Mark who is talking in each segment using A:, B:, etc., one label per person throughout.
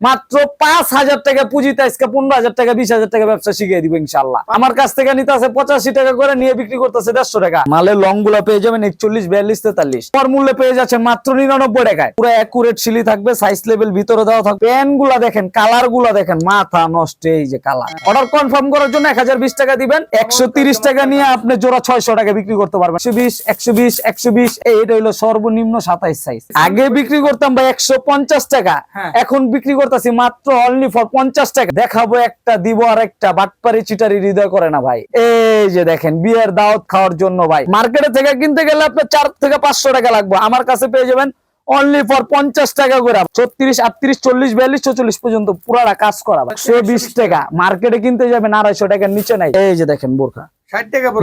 A: মাত্র পাঁচ হাজার টাকা পুঁজিতে আজকে পনেরো হাজার টাকা বিশ হাজার টাকা ব্যবসা শিখিয়ে দিব ইনশাল্লাহ আমার কাছ থেকে নিতে আছে পঁচাশি টাকা করে নিয়ে বিক্রি করতেছে দেড়শো টাকা। মালের লংগুলা পেয়ে যাবেন একচল্লিশ বিয়াল্লিশ তেতাল্লিশ। পর মূল্যে পেয়ে যাচ্ছে মাত্র নিরানব্বই টাকায়। পুরো অ্যাকুরেট সিলি থাকবে সাইজ লেভেল ভিতরে দেওয়া থাকবে। প্যানগুলা দেখেন কালারগুলা দেখেন মাথা নষ্ট এই যে কালার অর্ডার কনফার্ম করার জন্য এক হাজার বিশ টাকা দিবেন। একশো তিরিশ টাকা নিয়ে আপনি জোড়া ছয়শো টাকা বিক্রি করতে পারবেন। একশো বিশ একশো বিশ একশো বিশ এটা হলো সর্বনিম্ন সাতাইশ সাইজ আগে বিক্রি করতাম ভাই একশো পঞ্চাশ টাকা।
B: হ্যাঁ।
A: এখন বিক্রি করতেছি মাত্র অনলি ফর পঞ্চাশ টাকা। দেখাবো একটা দিব আর একটা বাটপারি চিটারি হৃদয় করে না ভাই। এই যে দেখেন বিয়ের দাওয়াত খাওয়ার জন্য ভাই। মার্কেটে থেকে কিনতে গেলে আপনার চার থেকে পাঁচশো টাকা লাগবে। আমার কাছে পেয়ে যাবেন অনলি ফর পঞ্চাশ টাকা করে। ছত্রিশ আটত্রিশ চল্লিশ বিয়াল্লিশ চল্লিশ পর্যন্ত পুরাটা কাজ করা একশো বিশ টাকা। মার্কেটে কিনতে যাবেন আড়াইশো টাকার নিচে নাই। এই যে দেখেন বোরখা।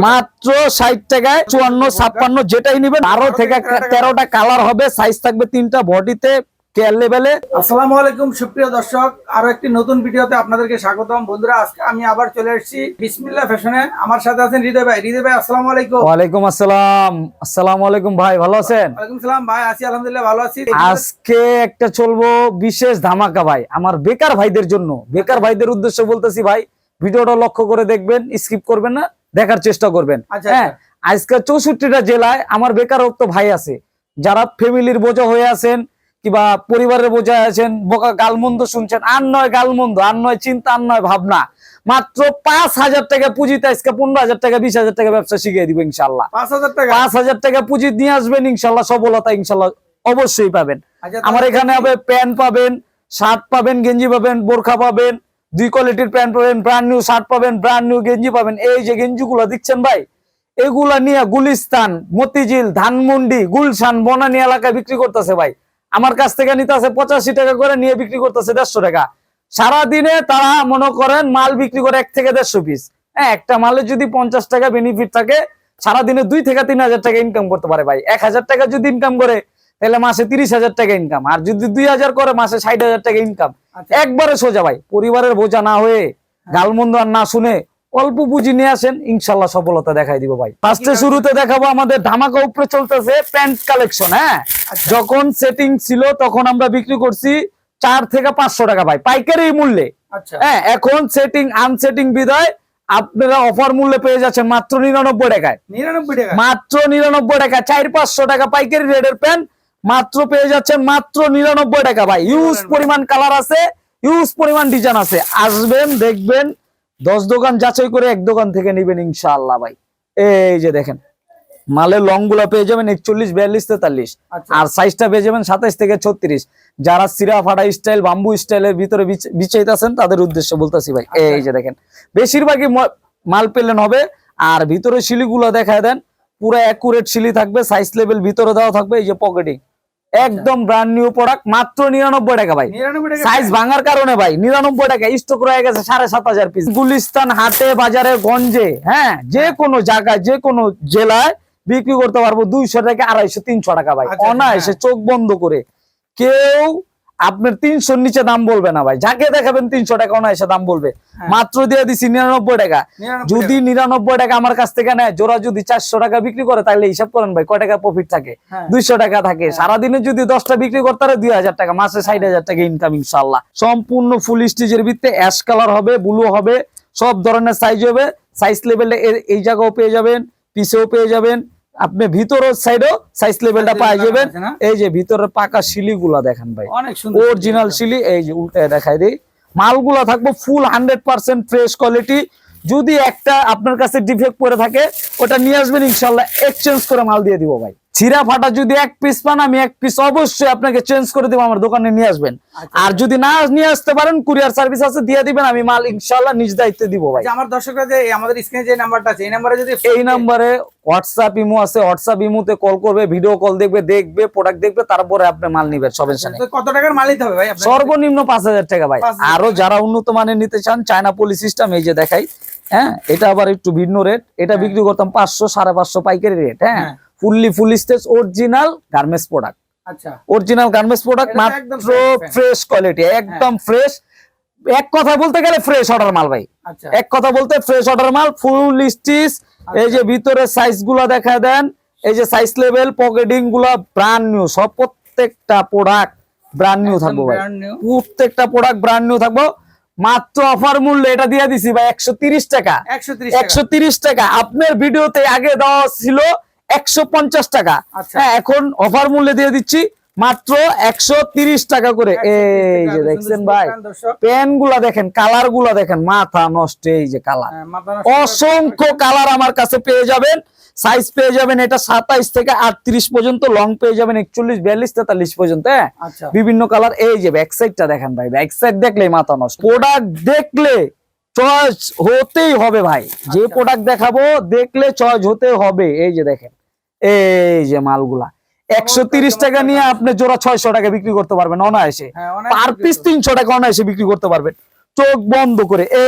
A: মাত্র ষাট টাকায় চুয়ান্ন ছাপ্পান্ন যেটাই নিবেন আরও থেকে তেরোটা কালার হবে। সাইজ থাকবে তিনটা বডিতে কেয়ার লেভেলে।
B: আসসালামু আলাইকুম সুপ্রিয় দর্শক। আরও একটি নতুন ভিডিওতে আপনাদেরকে স্বাগতম। বন্ধুরা আজকে আমি আবার চলে এসেছি বিসমিল্লাহ ফ্যাশনে। আমার সাথে আছেন হৃদয় ভাই। হৃদয় ভাই আসসালামু আলাইকুম।
A: ওয়ালাইকুম আসসালাম। আসসালামু আলাইকুম ভাই ভালো আছেন?
B: ওয়ালাইকুম সালাম ভাই আছি আলহামদুলিল্লাহ ভালো আছি।
A: আজকে একটা চলবো বিশেষ ধামাকা ভাই আমার বেকার ভাইদের জন্য। বেকার ভাইদের উদ্দেশ্য বলতেছি ভাই ভিডিওটা লক্ষ্য করে দেখবেন স্কিপ করবেন না দেখার চেষ্টা করবেন।
B: আচ্ছা,
A: হ্যাঁ আজকে চৌষট্টিটা জেলায় আমার বেকারত্ব ভাই আছে। যারা ফ্যামিলির বোঝা হয়ে আছেন কিংবা পরিবারের বোঝা আছেন বোকা গালমন্দ শুনছেন আর নয় গালমন্দ আর নয় চিন্তা আর নয় ভাবনা। মাত্র পাঁচ হাজার টাকা পুঁজিতে আজকে পনেরো হাজার টাকা বিশ হাজার টাকা ব্যবসা শিখিয়ে দিব ইনশাল্লাহ।
B: পাঁচ হাজার টাকা?
A: পাঁচ হাজার টাকা পুঁজি নিয়ে আসবেন ইনশাল্লাহ সফলতা ইনশাল্লাহ অবশ্যই পাবেন।
B: আচ্ছা,
A: আমার এখানে হবে প্যান্ট পাবেন শার্ট পাবেন গেঞ্জি পাবেন বোরখা পাবেন দুই কোয়ালিটির প্যান্ট পাবেন ব্র্যান্ড নিউ শার্ট পাবেন ব্র্যান্ড নিউ গেঞ্জি পাবেন এই যে গেঞ্জিগুলো দিচ্ছেন ভাই এগুলা নিয়ে গুলিস্তান মতিঝিল ধানমন্ডি গুলশান বনানী এলাকায় বিক্রি করতেছে ভাই। আমার কাছ থেকে নিতে আছে পঁচাশি টাকা করে নিয়ে বিক্রি করতেছে দেড়শো টাকা। সারা দিনে তারা মনে করেন মাল বিক্রি করে এক থেকে দেড়শো পিস হ্যাঁ একটা মালে যদি পঞ্চাশ টাকা বেনিফিট থাকে সারা দিনে দুই থেকে তিন হাজার টাকা ইনকাম করতে পারে ভাই। এক হাজার টাকা যদি ইনকাম করে তাহলে মাসে তিরিশ হাজার টাকা ইনকাম আর যদি দুই হাজার করে মাসে ষাট হাজার টাকা ইনকাম
B: আচ্ছা।
A: একবারে সোজা ভাই পরিবারের বোঝা না হয়ে। গালমন্দ আর না শুনে অল্প পুঁজি নিয়ে আসেন ইনশাল্লাহ সফলতা দেখাই দিব ভাই। ফার্স্টে শুরুতে দেখাবো আমাদের ধামাকা উপরে চলতেছে প্যান্ট কালেকশন হ্যাঁ?
B: আচ্ছা।
A: যখন সেটিং ছিল তখন আমরা বিক্রি করছি চার থেকে পাঁচশো টাকা ভাই পাইকারি মূল্যে।
B: আচ্ছা।
A: হ্যাঁ এখন সেটিং আনসেটিং বিদায় আপনারা অফার মূল্যে পেয়ে যাচ্ছেন মাত্র নিরানব্বই টাকায়।
B: নিরানব্বই টাকা।
A: মাত্র নিরানব্বই টাকা চার পাঁচশো টাকা পাইকারি রেটের প্যান্ট মাত্র পেয়ে যাচ্ছেন মাত্র নিরানব্বই টাকা ভাই। ইউজ পরিমাণ কালার আছে ইউজ পরিমাণ ডিজাইন আছে। আসবেন দেখবেন দশ দোকান যাচাই করে এক দোকান থেকে নিবেন ইনশাআল্লাহ ভাই। এই যে দেখেন মালের লংগুলা পেয়ে যাবেন একচল্লিশ বিয়াল্লিশ তেতাল্লিশ।
B: আচ্ছা।
A: আর সাইজটা পেয়ে যাবেন সাতাইশ থেকে ছত্রিশ। যারা সিরা ফাটা স্টাইল বাম্বু স্টাইলের ভিতরে বিছাইতেছেন তাদের উদ্দেশ্য বলতেছি ভাই। এই যে দেখেন বেশিরভাগই মাল পেলেন হবে। আর ভিতরে শিলিগুলো দেখায় দেন পুরো অ্যাকুরেট শিলি থাকবে সাইজ লেভেল ভিতরে দেওয়া থাকবে এই যে পকেটিং একদম ব্র্যান্ড নিউ প্রোডাক্ট মাত্র নিরানব্বই টাকা ভাই। সাইজ ভাঙার কারণে ভাই নিরানব্বই টাকা স্টক রয়ে গেছে সাড়ে সাত হাজার পিস গুলিস্তান হাটে বাজারে গঞ্জে হ্যাঁ যে কোনো জায়গায় যে কোনো জেলায় বিক্রি করতে পারব দুইশো টাকা আড়াইশো তিনশো টাকা ভাই।
B: আচ্ছা,
A: অনায়াসে চোখ বন্ধ করে। কেউ আপনার তিনশোর নিচে দাম বলবে না ভাই। যাকে দেখাবেন তিনশো টাকা অনায়াসে দাম বলবে।
B: হ্যাঁ।
A: মাত্র দিয়ে দিছি নিরানব্বই টাকা। যদি নিরানব্বই টাকা আমার কাছ থেকে নেয় জোড়া যদি চারশো টাকা বিক্রি করে তাহলে হিসাব করেন ভাই কয় টাকা প্রফিট থাকে?
B: হ্যাঁ।
A: দুইশো টাকা থাকে। সারাদিনে যদি দশটা বিক্রি করতে পারে দুই হাজার টাকা। মাসে ষাট হাজার টাকা ইনকাম ইনশাল্লাহ সম্পূর্ণ ফুল স্টিচের ভিত্তিতে অ্যাশ কালার হবে ব্লু হবে সব ধরনের সাইজ হবে। সাইজ লেভেলে এই জায়গাও পেয়ে যাবেন পিসেও পেয়ে যাবেন। আপনি ভিতরের সাইডও সাইজ লেভেলটা পাই যাবেন। এই যে ভিতরের পাকা শিলিগুলা দেখেন ভাই।
B: অনেক সুন্দর
A: অরিজিনাল শিলি এই যে উল্টায় দেখাই দিই। মালগুলা থাকব full hundred percent fresh quality যদি একটা আপনার কাছে ডিফেক্ট পরে থাকে ওটা নিয়ে আসবেন ইনশাল্লাহ এক্সচেঞ্জ করে মাল দিয়ে দিব ভাই। ছিঁড়া ফাটা যদি এক পিস পান আমি এক পিস অবশ্যই আপনাকে চেঞ্জ করে দিব আমার দোকানে নিয়ে আসবেন।
B: আচ্ছা।
A: আর যদি না নিয়ে আসতে পারেন কুরিয়ার সার্ভিস আছে দিয়ে দিবেন আমি মাল ইনশাল্লাহ নিজ দায়িত্বে দিব ভাই।
B: আমার দর্শকরা যে আমাদের স্ক্রিনে যে নাম্বারটা আছে এই নাম্বারে যদি
A: এই নাম্বারে হোয়াটসঅ্যাপ ইমো আছে হোয়াটসঅ্যাপ ইমোতে কল করবে ভিডিও কল দেখবে দেখবে প্রোডাক্ট দেখবে তারপরে আপনি মাল নিবেন সবের সাথে
B: কত টাকার মাল নিতে হবে ভাই
A: সর্বনিম্ন পাঁচ হাজার টাকা ভাই।
B: 5,000
A: আরও যারা উন্নত মানের নিতে চান চায়না পলি সিস্টেম এই যে দেখাই হ্যাঁ এটা আবার একটু ভিন্ন রেট এটা বিক্রি করতাম পাঁচশো সাড়ে পাঁচশো পাইকারি রেট হ্যাঁ।
B: হ্যাঁ।
A: Fully full stage original garments product
B: আচ্ছা।
A: অরিজিনাল গার্মেন্টস প্রোডাক্ট মাত্র। ফ্রেশ কোয়ালিটি একদম ফ্রেশ এক কথা বলতে গেলে ফ্রেশ অর্ডার মাল ভাই।
B: আচ্ছা।
A: এক কথা বলতে ফ্রেশ অর্ডার মাল ফুল স্টিচ এই যে ভিতরে সাইজগুলা দেখা দেন এই যে সাইজ লেভেল পকেটিংগুলা ব্রান্ড নিউ সব প্রত্যেকটা প্রোডাক্ট ব্র্যান্ড নিউ থাকব ভাই। প্রত্যেকটা প্রোডাক্ট ব্র্যান্ড নিউ থাকব। মাত্র অফার মূল্য এটা দিয়ে দিছি ভাই একশো টাকা।
B: একশো ত্রিশ
A: একশো তিরিশ টাকা। আপনার ভিডিওতে আগে দেওয়া ছিল একশো পঞ্চাশ টাকা।
B: আচ্ছা।
A: হ্যাঁ এখন অফার মূল্যে দিয়ে দিচ্ছি মাত্র একশো টাকা করে। এই যে দেখছেন ভাই পেনগুলা দেখেন কালারগুলা দেখেন মাথা নষ্ট এই যে কালার
B: হ্যাঁ,
A: অসংখ্য কালার আমার কাছে পেয়ে যাবেন সাইজ পেয়ে যাবেন এটা সাতাইশ থেকে আটত্রিশ পর্যন্ত লং পেয়ে যাবেন একচল্লিশ বিয়াল্লিশ তেতাল্লিশ পর্যন্ত হ্যাঁ?
B: আচ্ছা।
A: বিভিন্ন কালার এই যে ব্যাক সাইডটা দেখেন ভাই ব্যাক সাইড দেখলেই মাথা নষ্ট। প্রোডাক্ট দেখলে চয়েস হতেই হবে ভাই। যে
B: আচ্ছা।
A: প্রোডাক্ট দেখাবো দেখলে চয়েস হতে হবে। এই যে দেখেন এই যে মালগুলা। একশো তিরিশ টাকা নিয়ে আপনি জোড়া ছয়শো টাকা বিক্রি করতে পারবেন অনায়াসে।
B: হ্যাঁ,
A: পার পিস তিনশো টাকা অনায়াসে বিক্রি করতে পারবেন। চোখ বন্ধ করে। এ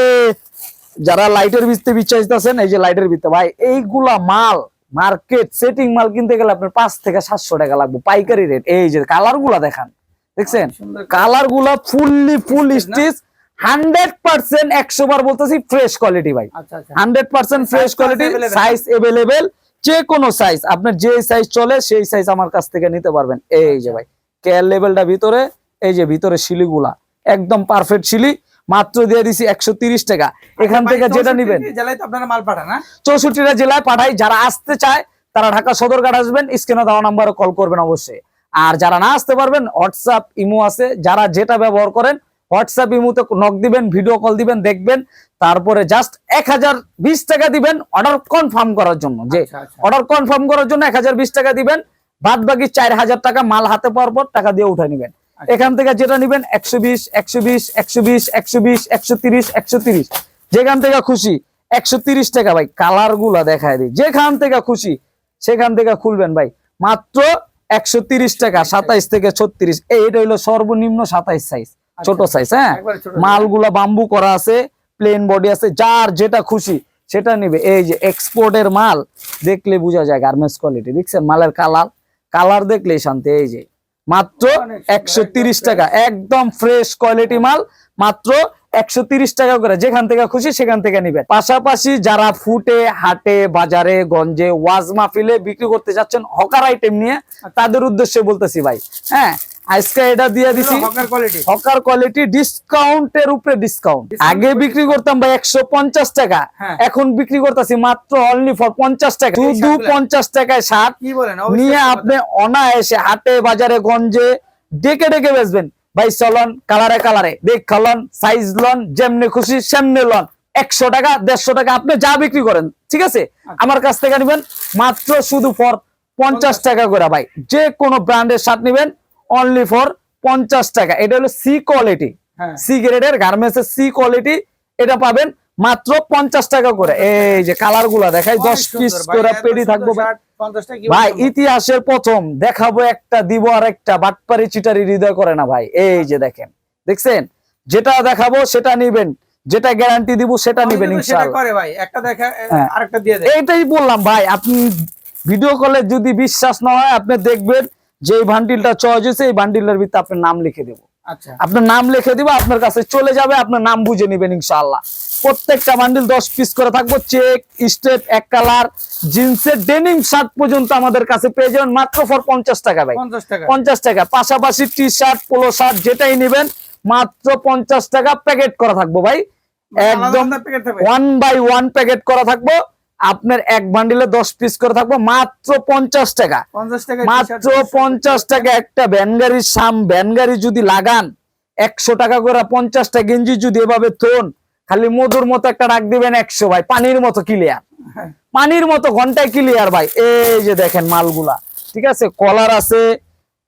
A: যারা লাইটের ভিত্তি বিচাইতেছেন এই যে লাইটের ভিত্তি ভাই এইগুলা মাল মার্কেট সেটিং মাল কিনতে গেলে আপনার পাঁচ থেকে সাতশো টাকা লাগবে। পাইকারি রেট এই যে কালারগুলা দেখান। দেখছেন? কালারগুলা fully full stitch hundred percent একশো বার বলতেছি ফ্রেশ কোয়ালিটি ভাই।
B: আচ্ছা আচ্ছা।
A: Hundred percent fresh quality size available যে কোনো সাইজ আপনার যে সাইজ চলে সেই সাইজ আমার কাছ থেকে নিতে পারবেন। এই যে ভাই কেয়ার লেভেলটা ভিতরে এই যে ভিতরে শিলিগুলা একদম পারফেক্ট শিলি মাত্র দিয়ে দিছি একশো তিরিশ টাকা। এখান থেকে যেটা
B: 64
A: নিবেন।
B: না
A: চৌষট্টিটা জেলায় পাঠাই যারা আসতে চায় তারা ঢাকা সদরঘাট আসবেন স্ক্রিনে দেওয়া নাম্বারে কল করবেন অবশ্যই। আর যারা না আসতে পারবেন হোয়াটসঅ্যাপ ইমো আছে যারা যেটা ব্যবহার করেন হোয়াটসঅ্যাপ ইমোতে নক দিবেন ভিডিও কল দিবেন দেখবেন তারপরে জাস্ট এক হাজার বিশ টাকা দিবেন অর্ডার কনফার্ম করার জন্য। যে
B: আচ্ছা, আচ্ছা।
A: অর্ডার কনফার্ম করার জন্য এক হাজার বিশ টাকা দিবেন বাদ বাকি চার হাজার টাকা মাল হাতে পাওয়ার পর টাকা দিয়ে উঠে নিবেন।
B: আচ্ছা।
A: এখান থেকে যেটা নিবেন একশো বিশ একশো বিশ একশো বিশ একশো বিশ একশো তিরিশ একশো তিরিশ। যেখান থেকে খুশি একশো তিরিশ টাকা ভাই কালারগুলা দেখায় দিই। যেখান থেকে খুশি সেখান থেকে খুলবেন ভাই। মাত্র একশো তিরিশ টাকা সাতাইশ থেকে ছত্রিশ। এইটা হইল সর্বনিম্ন সাতাইশ সাইজ ছোট সাইজ হ্যাঁ? মালগুলা বাম্বু করা আছে প্লেন বডি আছে যার যেটা খুশি সেটা নিবে। এই যে এক্সপোর্টের মাল দেখলে বোঝা যায় গার্মেন্টস কোয়ালিটি দেখছেন মালের কালার কালার দেখলেই শান্তি এই যে। মাত্র একশো তিরিশ টাকা একদম ফ্রেশ কোয়ালিটি মাল মাত্র একশো তিরিশ টাকা করে। যেখান থেকে খুশি সেখান থেকে নিবেন পাশাপাশি যারা ফুটে হাটে বাজারে গঞ্জে ওয়াজ মাহফিলে বিক্রি করতে যাচ্ছেন হকার আইটেম নিয়ে তাদের উদ্দেশ্যে বলতেছি ভাই হ্যাঁ? আজকে এটা দিয়ে দিছি।
B: হকার কোয়ালিটি
A: ডিসকাউন্টের উপরে ডিসকাউন্ট আগে বিক্রি করতাম ভাই একশো পঞ্চাশ টাকা।
B: হ্যাঁ।
A: এখন বিক্রি করতেছি মাত্র অনলি ফর পঞ্চাশ টাকা। শুধু পঞ্চাশ টাকায় শার্ট নিয়ে আপনি অনায়াসে হাটে বাজারে গঞ্জে ডেকে ডেকে বেচবেন। ভাই চলন কালারে কালারে। দেখ লন সাইজ লন যেমনি খুশি সেমনি লন। একশো টাকা দেড়শো টাকা আপনি যা বিক্রি করেন ঠিক আছে?
B: আচ্ছা।
A: আমার কাছ থেকে নেবেন মাত্র শুধু ফর পঞ্চাশ টাকা করে ভাই। যে কোনো ব্র্যান্ডের শার্ট নেবেন অনলি ফর পঞ্চাশ টাকা। এটা হলো সি কোয়ালিটি। সি গ্রেডের গার্মেন্টস এর সি কোয়ালিটি এটা পাবেন মাত্র পঞ্চাশ টাকা করে। এই যে কালারগুলা দেখাই দশ পিস করে পেডি থাকব ভাই।
B: শার্ট, 50 টাকা কি
A: ভাই
B: বলব?
A: ইতিহাসের প্রথম। দেখাবো একটা দিব আর একটা বাটপারি চিটারি হৃদয় করে না ভাই। এই যে দেখেন দেখছেন? যেটা দেখাবো সেটা নিবেন। যেটা গ্যারান্টি দিব সেটা নিবেন হ্যাঁ। এইটাই বললাম ভাই আপনি ভিডিও কলে যদি বিশ্বাস না হয় আপনি দেখবেন যে বান্ডিলটা চয়েস হয়েছে এই বান্ডিলের ভিতরে আপনার নাম লিখে দেবো।
B: আচ্ছা।
A: আপনার নাম লিখে দিব আপনার কাছে চলে যাবে আপনার নাম বুঝে নেবেন ইনশাআল্লাহ। প্রত্যেকটা বান্ডিল দশ পিস করে থাকব চেক স্টেপ এক কালার জিন্সের ডেনিম শার্ট পর্যন্ত আমাদের কাছে পেয়ে যাবেন মাত্র ফর পঞ্চাশ টাকা ভাই।
B: 50 টাকা।
A: পঞ্চাশ টাকা। পাশাপাশি টি শার্ট পোলো শার্ট যেটাই নেবেন মাত্র পঞ্চাশ টাকা প্যাকেট করা থাকব ভাই। একদম ওয়ান বাই ওয়ান প্যাকেট করা থাকব। আপনার এক বান্ডিলে দশ পিস করে থাকব মাত্র পঞ্চাশ টাকা। মাত্র পঞ্চাশ টাকা একটা ভ্যান গাড়ির সাম ভ্যান গাড়ি যদি লাগান একশো টাকা করে পঞ্চাশটা গেঞ্জি যদি এভাবে থন খালি মধুর মতো একটা ডাক দিবেন একশো ভাই পানির মতো ক্লিয়ার। পানির মতো ঘন্টায় ক্লিয়ার ভাই। এই যে দেখেন মালগুলা ঠিক আছে? কলার আছে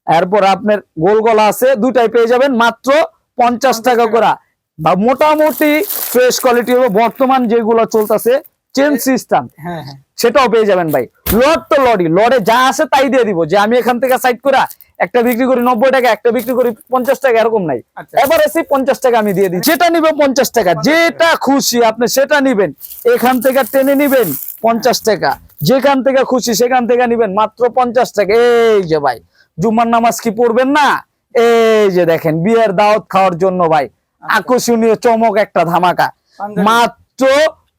A: এরপর আপনার গোল গলা আছে দুটাই পেয়ে যাবেন মাত্র পঞ্চাশ টাকা করে। বা মোটামুটি ফ্রেশ কোয়ালিটি হবে। বর্তমান যেগুলো চলতেছে চেন সিস্টেম
B: হ্যাঁ হ্যাঁ।
A: সেটাও পেয়ে যাবেন ভাই। লড তো লডই লডে যা আছে তাই দিয়ে দিব। যে আমি এখান থেকে সাইড করে একটা বিক্রি করি নব্বই টাকা একটা বিক্রি করি পঞ্চাশ টাকা এরকম নাই।
B: আচ্ছা।
A: এবার এসে পঞ্চাশ টাকা আমি দিয়ে দিই। যেটা নিবে পঞ্চাশ টাকা। যেটা খুশি আপনি সেটা নিবেন। এখান থেকে টেনে নিবেন পঞ্চাশ টাকা। যেখান থেকে খুশি সেখান থেকে নিবেন মাত্র পঞ্চাশ টাকা। এই যে ভাই জুম্মার নামাজ কি পড়বেন না? এই যে দেখেন বিয়ের দাওয়াত খাওয়ার জন্য ভাই। আকর্ষণীয় চমক একটা ধামাকা। মাত্র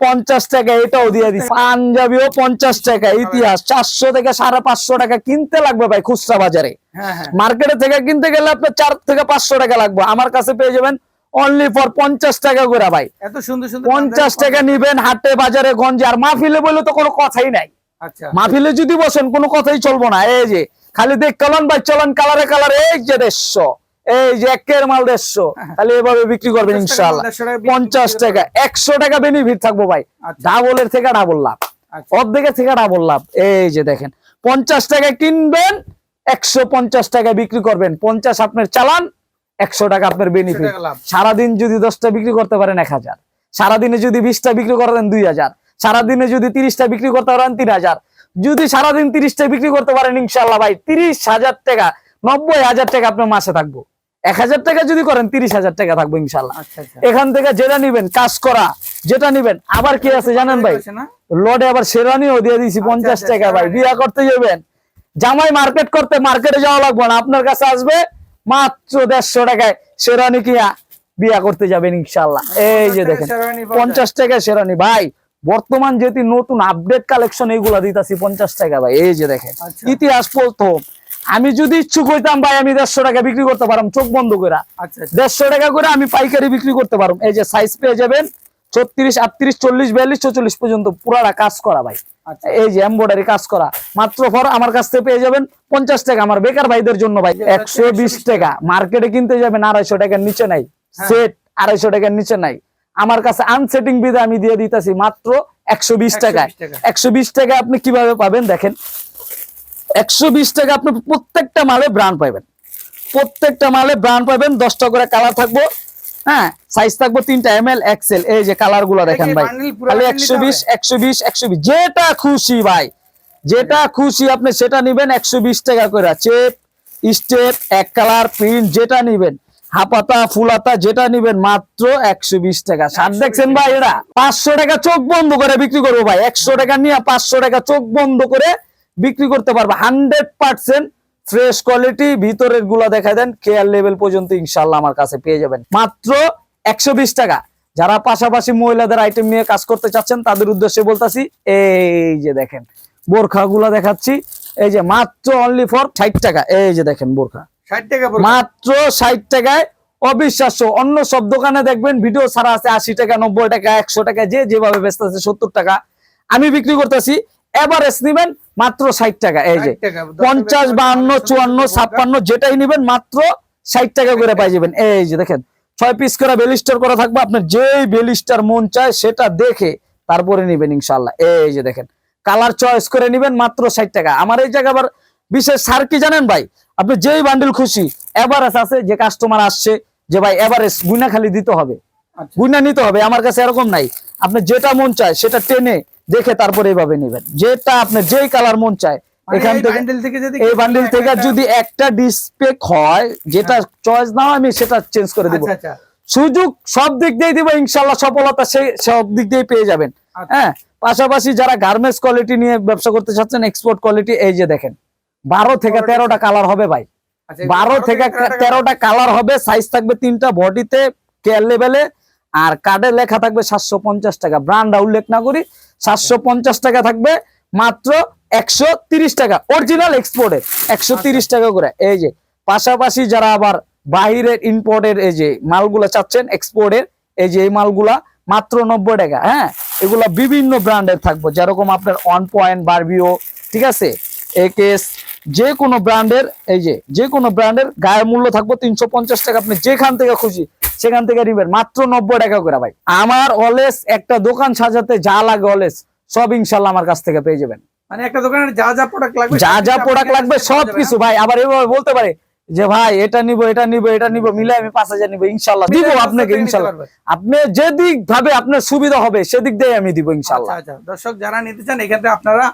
A: পঞ্চাশ টাকা এটাও দিয়ে দিচ্ছি পাঞ্জাবিও পঞ্চাশ টাকা ইতিহাস চারশো থেকে সাড়ে পাঁচশো টাকা কিনতে লাগবে ভাই খুচরা বাজারে।
B: হ্যাঁ হ্যাঁ।
A: মার্কেটে থেকে কিনতে গেলে আপনার চার থেকে পাঁচশো টাকা লাগবে। আমার কাছে পেয়ে যাবেন অনলি ফর পঞ্চাশ টাকা করে ভাই।
B: এত সুন্দর সুন্দর
A: পঞ্চাশ টাকা নিবেন হাটে বাজারে গঞ্জে। আর মাহফিলে বলে তো কোনো কথাই নাই।
B: আচ্ছা।
A: মাহফিলে যদি বসেন কোনো কথাই চলবো না। এই যে খালি দেখ চলন ভাই চলন কালারে কালারে এই যে দেড়শো। এই যে একের মাল দেড়শো খালি এভাবে বিক্রি করবেন
B: 50 টাকা
A: ইনশাল্লাহ।
B: মাল 150 টাকা বিক্রি
A: পঞ্চাশ টাকা একশো টাকা বেনিফিট থাকব ভাই।
B: আচ্ছা।
A: ডাবলের থেকে ডাবল লাভ।
B: আচ্ছা।
A: অর্ধেকের থেকে ডাবল লাভ। এই যে দেখেন পঞ্চাশ টাকা কিনবেন একশো পঞ্চাশ টাকা বিক্রি করবেন। পঞ্চাশ আপনার চালান একশো টাকা আপনার বেনিফিট। সারাদিন যদি দশটা বিক্রি করতে পারেন এক হাজার। সারাদিনে যদি বিশটা বিক্রি করেন দুই হাজার। সারাদিনে যদি তিরিশটা বিক্রি করতে পারেন তিন হাজার। যদি সারাদিন তিরিশটা বিক্রি করতে পারেন ইনশাল্লাহ ভাই তিরিশ হাজার টাকা নব্বই হাজার টাকা আপনার মাসে থাকব। এক হাজার টাকা যদি করেন তিরিশ হাজার টাকা থাকব ইনশাল্লাহ।
B: আচ্ছা আচ্ছা।
A: এখান থেকে যেটা নিবেন কাজ করা যেটা নিবেন আবার কি আছে জানেন ভাই?
B: না?
A: লডে আবার শেরানিও দিয়ে দিয়েছি পঞ্চাশ
B: আচ্ছা,
A: টাকা ভাই বিয়া করতে যাবেন। জামাই মার্কেট করতে মার্কেটে যাওয়া লাগবে না আপনার কাছে আসবে মাত্র দেড়শো টাকায় শেরানি কিয়া বিয়া করতে যাবেন ইনশাল্লাহ। এই যে দেখেন। পঞ্চাশ টাকা শেরানি ভাই বর্তমান যেটি নতুন আপডেট কালেকশন এইগুলা দিতাছি পঞ্চাশ টাকা ভাই এই যে দেখেন।
B: আচ্ছা।
A: ইতিহাস প্রথম আমি যদি ইচ্ছুক হইতাম ভাই আমি দেড়শো টাকা বিক্রি করতে পারলাম চোখ বন্ধ করে
B: আচ্ছা আচ্ছা।
A: দেড়শো টাকা করে আমি পাইকারি বিক্রি করতে পারব। এই যে সাইজ পেয়ে যাবেন ছত্রিশ আটত্রিশ চল্লিশ বিয়াল্লিশ চৌচল্লিশ পর্যন্ত পুরাটা কাজ করা ভাই।
B: আচ্ছা।
A: এই যে এমব্রয়ডারি কাজ করা। মাত্র ফর আমার কাছ থেকে পেয়ে যাবেন পঞ্চাশ টাকা আমার বেকার ভাইদের জন্য ভাই। একশো বিশ টাকা। মার্কেটে কিনতে যাবেন আড়াইশো টাকার নিচে নাই।
B: হ্যাঁ।
A: সেট আড়াইশো টাকার নিচে নাই। আমার কাছে আনসেটিং বিধে আমি দিয়ে দিতেছি মাত্র একশো বিশ
B: 120
A: টাকায়।
B: টাকা।
A: একশো বিশ টাকা আপনি কীভাবে পাবেন দেখেন। একশো বিশ টাকা আপনি প্রত্যেকটা মালে ব্র্যান্ড পাবেন প্রত্যেকটা মালে ব্র্যান্ড পাবেন দশটা করে কালার থাকব হ্যাঁ সাইজ থাকব তিনটা এম এল এক্সেল এই যে কালারগুলো দেখেন ভাই। খালি একশো বিশ একশো বিশ একশো বিশ যেটা খুশি ভাই যেটা খুশি আপনি সেটা নিবেন একশো বিশ টাকা করে। চেপ স্টেপ এক কালার প্রিন্ট যেটা নিবেন হাপাতা ফুলাতা যেটা নিবেন মাত্র একশো বিশ টাকা।
B: 120
A: দেখছেন ভাই এরা পাঁচশো টাকা চোখ বন্ধ করে বিক্রি করব ভাই। একশো টাকা নিয়ে পাঁচশো টাকা চোখ বন্ধ করে বিক্রি করতে পারব। হান্ড্রেড পার্সেন্ট ফ্রেশ কোয়ালিটি ভিতরেরগুলা দেখা দেন কেয়ার লেভেল পর্যন্ত ইনশাল্লাহ আমার কাছে পেয়ে যাবেন। মাত্র একশো বিশ টাকা। যারা পাশাপাশি মহিলাদের আইটেম নিয়ে কাজ করতে চাচ্ছেন তাদের উদ্দেশ্যে বলতাছি এই যে দেখেন বোরখা গুলা দেখাচ্ছি। এই যে মাত্র অনলি ফর ষাট টাকা। এই যে দেখেন বোরখা।
B: ষাট টাকা
A: মাত্র ষাট টাকায় অবিশ্বাস্য। অন্য সব দোকানে দেখবেন ভিডিও ছাড়া আছে আশি টাকা নব্বই টাকা একশো টাকা যে যেভাবে ব্যস্ত আছে সত্তর টাকা। আমি বিক্রি করতেছি এভারেজ নিবেন মাত্র ষাট টাকা এই যে পঞ্চাশ বাহান্ন চুয়ান্ন ছাপ্পান্ন যেটাই নিবেন মাত্র ষাট টাকা করে পাই যাবেন। এই যে দেখেন ছয় পিস করে বেলিস্টার করা থাকবে আপনার যেই বেলিস্টার মন চায় সেটা দেখে তারপরে নিবেন ইনশাল্লাহ এই যে দেখেন কালার চয়েস করে নিবেন মাত্র ষাট টাকা। আমার এই জায়গা আবার বিশেষ সার কি জানেন ভাই? আপনি যেই বান্ডিল খুশি এভারেজ আছে যে কাস্টমার আসছে যে ভাই এভারেজ গুনা খালি দিতে হবে।
B: আচ্ছা।
A: গুনা নিতে হবে আমার কাছে এরকম নাই। আপনি যেটা মন চায় সেটা টেনে দেখে তারপরে এইভাবে নেবেন। যেটা আপনার যেই কালার মন চায়
B: মানে
A: এখান থেকে
B: bundle থেকে যদি
A: এই বান্ডিল থেকে যদি একটা ডিসপ্লে হয় যেটা চয়েস নাও আমি সেটা চেঞ্জ করে দিব।
B: আচ্ছা আচ্ছা।
A: সুযোগ সব দিক দিয়ে দিব ইনশাল্লাহ সফলতা সেই সব দিক দিয়ে পেয়ে যাবেন।
B: আচ্ছা।
A: হ্যাঁ পাশাপাশি যারা গার্মেন্টস কোয়ালিটি নিয়ে ব্যবসা করতে চাচ্ছেন এক্সপোর্ট কোয়ালিটি এই যে দেখেন বারো থেকে তেরোটা কালার হবে ভাই। বারো থেকে
B: তেরোটা
A: তেরোটা কালার হবে সাইজ থাকবে তিনটা বডিতে কেয়ার লেভেলে আর কার্ডে লেখা থাকবে সাতশো পঞ্চাশ টাকা। ব্র্যান্ড উল্লেখ না করি সাতশো পঞ্চাশ টাকা থাকবে মাত্র একশো তিরিশ টাকা। অরিজিনাল এক্সপোর্টের একশো তিরিশ টাকা করে। এই যে পাশাপাশি যারা আবার বাহিরের ইম্পোর্টের এই যে মালগুলা চাচ্ছেন এক্সপোর্টের এই যে এই মালগুলা মাত্র নব্বই টাকা হ্যাঁ? এগুলা বিভিন্ন ব্র্যান্ডের থাকব। যেরকম আপনার ওয়ান পয়েন্ট বারবিও ঠিক আছে? একেস যে কোনো ব্র্যান্ডের এই যে যে কোনো ব্র্যান্ডের গায়ের মূল্য থাকব তিনশো পঞ্চাশ টাকা। আপনি যেখান থেকে খুশি সেখান থেকে নিবেন। মাত্র নব্বই টাকা করে ভাই। আমার অলেস একটা দোকান সাজাতে যা লাগে অলেস সব ইনশাল্লাহ আমার কাছ থেকে পেয়ে যাবেন।
B: মানে একটা দোকানের যা যা প্রোডাক্ট লাগবে
A: যা যা প্রোডাক্ট লাগবে
B: কাছে
A: সব কিছু
B: হ্যাঁ?
A: ভাই। আবার এভাবে বলতে পারে যে ভাই এটা নিব এটা নিব এটা নিব মিলে আমি পাঁচ হাজার নিবো ইনশাল্লাহ দিব আপনাকে ইনশাল্লাহ। আপনি যেদিক ভাবে আপনার সুবিধা হবে সেদিক দিয়ে আমি দিব ইনশাল্লাহ।
B: আচ্ছা আচ্ছা। দর্শক যারা নিতে চান এক্ষেত্রে আপনারা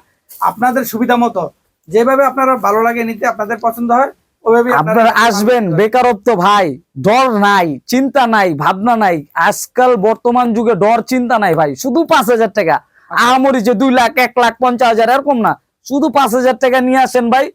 B: আপনাদের সুবিধা মতো যেভাবে আপনারা ভালো লাগে নিতে আপনাদের পছন্দ হয় ওইভাবে
A: আপনারা আসবেন বেকারত্ব ভাই ডর নাই চিন্তা নাই ভাবনা নাই। আজকাল বর্তমান যুগে ডর চিন্তা নাই ভাই শুধু পাঁচ হাজার টাকা। আমরি যে দুই লাখ এক লাখ পঞ্চাশ হাজার এরকম না। শুধু পাঁচ হাজার টাকা নিয়ে আসেন ভাই।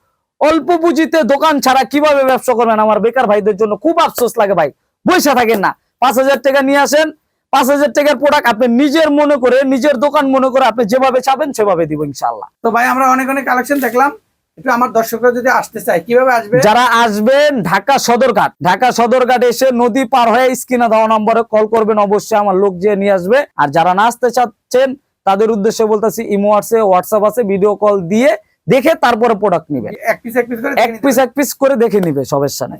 A: অল্প পুঁজিতে দোকান ছাড়া কীভাবে ব্যবসা করবেন? আমার বেকার ভাইদের জন্য খুব আফসোস লাগে ভাই। বৈশা থাকেন না। পাঁচ হাজার টাকা নিয়ে আসেন পাঁচ হাজার টাকার প্রোডাক্ট আপনি নিজের মনে করে নিজের দোকান মনে করে আপনি যেভাবে চাবেন সেভাবে দিব ইনশাল্লাহ
B: তো ভাই আমরা অনেক অনেক কালেকশন দেখলাম। একটু আমার দর্শকরা যদি আসতে চায় কীভাবে আসবে?
A: যারা আসবেন ঢাকা সদরঘাট ঢাকা সদরঘাট এসে নদী পার হয়ে স্ক্রিনে দেওয়া নম্বরে কল করবেন অবশ্যই আমার লোক যে নিয়ে আসবে। আর যারা না আসতে চাচ্ছেন তাদের উদ্দেশ্যে বলতেছি ইমো আছে হোয়াটসঅ্যাপ আছে ভিডিও কল দিয়ে দেখে তারপরে প্রোডাক্ট নিবে।
B: এক পিস এক পিস করে
A: এক পিস এক পিস করে দেখে নিবে সমস্যা নেই